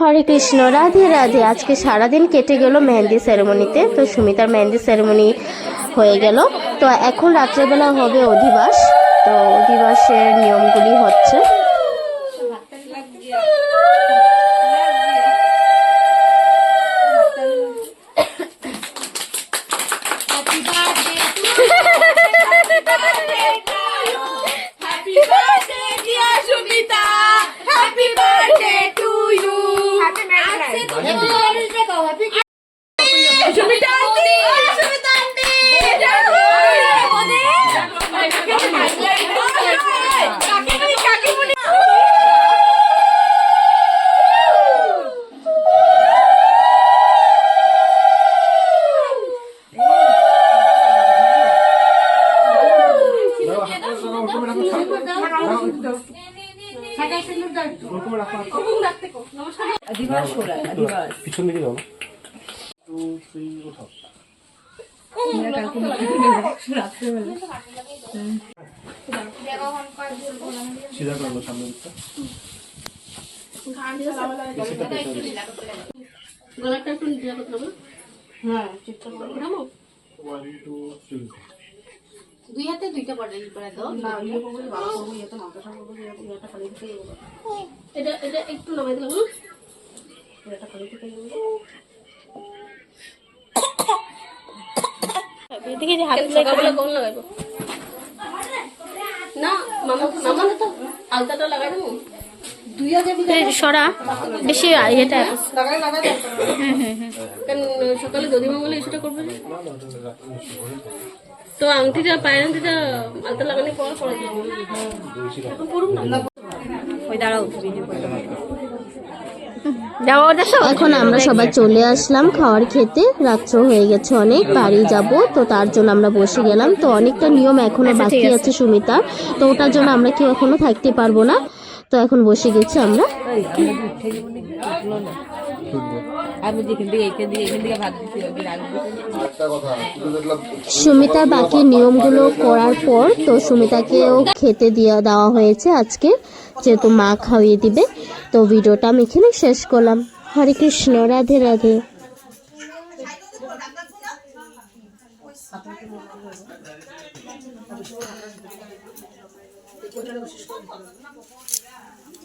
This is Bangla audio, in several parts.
হরে কৃষ্ণ রাধে রাধে। আজকে সারাদিন কেটে গেল মেহেন্দি সেরেমনিতে তো সুমিতার মেহেন্দি সেরেমনি হয়ে গেল। তো এখন রাত্রেবেলা হবে অধিবাস। তো অধিবাসের নিয়মগুলি হচ্ছে। Happy birthday, Shumita aunty. কাকিমুনি কাকিমুনি পিছন দিকে যাও টু থ্রি ওঠাও সিধা করব সামনে দিকটা পিছনটা পেছনে ওয়ান টু থ্রি দুই হাতে দুইটা বটল করে দাও এটা এটা একটু নামাই দিলাম এদিকে যে হাত সকালবেলা কোন লাগাইবো? না মামা মামা তো আলতাটা লাগাই দেবো। সরা বেশি এটা সকালে যদি মঙ্গলে সেটা করবে না। তো আংটিটা পায়ের আংটিটা আলতা লাগানোর পর দেবো। এখন পড়ুন না? এখন আমরা সবাই চলে আসলাম খাওয়ার খেতে। রাত্র হয়ে গেছে অনেক বাড়ি যাব তো তার জন্য আমরা বসে গেলাম। তো অনেকটা নিয়ম এখনও বাকি আছে সুমিতার। তো ওটার জন্য আমরা কেউ এখনও থাকতে পারব না। তো এখন বসে গেছি আমরা। সুমিতা বাকি নিয়মগুলো করার পর তো সুমিতাকেও খেতে দিয়ে দেওয়া হয়েছে আজকে যেহেতু মা খাওয়িয়ে দিবে। তো ভিডিওটা আমি এখানে শেষ করলাম। হরে কৃষ্ণ রাধে রাধে।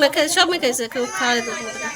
মেখে সব মেখাইছে কেউ খাওয়া এসে খাওয়া দাও।